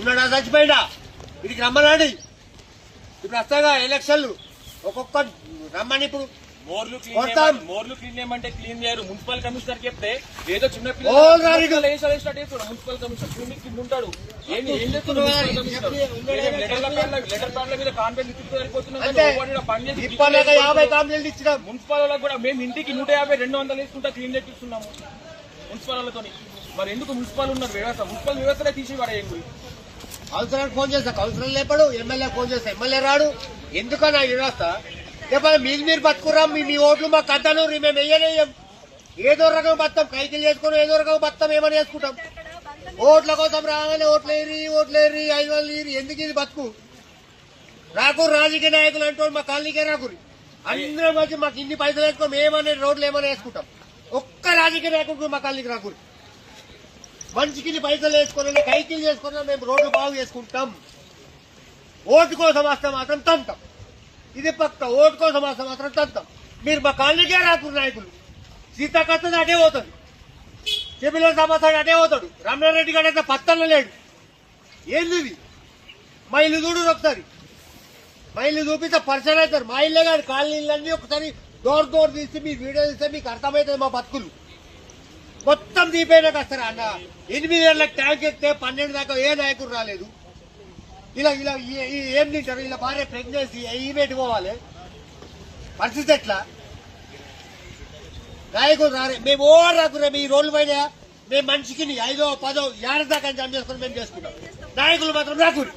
ఉన్నాడా? చచ్చిపోయినా వీడికి రమ్మనాడి. ఇప్పుడు వస్తాగా ఎలక్షన్లు. ఒక్కొక్క రమ్మని ఇప్పుడు. మోర్లు క్లీన్ మోర్లు క్లీన్ చేయమంటే క్లీన్ చేయరు. మున్సిపల్ కమిషనర్ చెప్తే ఏదో చిన్న మున్సిపల్ కమిషనర్ క్లినిక్ కింద ఉంటాడు. మున్సిపల్ వాళ్ళకి కూడా మేము ఇంటికి నూట యాభై రెండు వందలు వేసుకుంటా క్లీన్ చేపిస్తున్నాము. మున్సిపల్ వాళ్ళతోని. మరి ఎందుకు మున్సిపల్ ఉన్నారు? వ్యవస్థ. మున్సిపల్ వ్యవస్థలే తీసి పడేయండి. కౌన్సిలర్ ఫోన్ చేస్తా కౌన్సిలర్ లేపడు ఎమ్మెల్యే ఫోన్ చేస్తా ఎమ్మెల్యే రాడు. ఎందుకన్నా వ్యవస్థ లేకపోతే మీరు మీరు బతుకురా మీ మీ ఓట్లు మాకు అద్దలు మేము వెయ్యలేం ఏదో రకం బతాం కైకిలు చేసుకుని ఏదో రకం బతాం ఏమని చేసుకుంటాం? ఓట్ల కోసం రాగానే ఓట్లు ఏరి ఓట్లు ఏరి ఐదు వందలు ఏరి ఎందుకు ఇది బతుకు? రాకు రాజకీయ నాయకులు అంటూ మా కాలనీకే రాకురి అందరం వచ్చి మాకు ఇన్ని పైసలు వేసుకోం ఏమనే రోడ్లు ఏమైనా వేసుకుంటాం? ఒక్క రాజకీయ నాయకుడు మా కాలనీకి రాకూరి మనిషికి పైసలు వేసుకొని కైకిలు చేసుకున్నా మేము రోడ్లు బాగు చేసుకుంటాం. ఓటు కోసం వస్తే మాత్రం తంతాం. ఇది పక్క ఓటు కోసం వస్తే మాత్రం తంతాం. మీరు మా కాలనీకే రాకురు నాయకులు. సీతాకత్తది అటే పోతాడు. చెబిలో సమాసాడు అటే పోతాడు. రమణారెడ్డి గారు అయితే పత్తన లేడు. ఏంది ఇది మా ఇల్లు చూడు ఒకసారి. మా ఇల్లు చూపిస్తే పరిచయం అవుతారు. మా ఇల్లే కాదు కాలనీలన్నీ ఒకసారి డోర్ డోర్ తీసి మీ వీడియో తీస్తే మీకు అర్థమవుతుంది మా బతుకులు. మొత్తం దీపైనాక వస్తారా అన్న. ఎనిమిది ఏళ్ళకి ట్యాంక్ ఎత్తే పన్నెండు దాకా ఏ నాయకుడు రాలేదు. ఇలా ఇలా ఏం తింటారు? ఇలా భార్య ప్రెగ్నెన్సీ ఈ పోవాలి? పరిస్థితి ఎట్లా? నాయకుడు రారే మేము ఓ రాకురా మీ రోడ్లు పైన మేము మనిషికి ఐదో పదో ఏడాది దాకా జమ చేసుకుని మేము చేసుకుంటాం. నాయకులు మాత్రం రాకూడదు.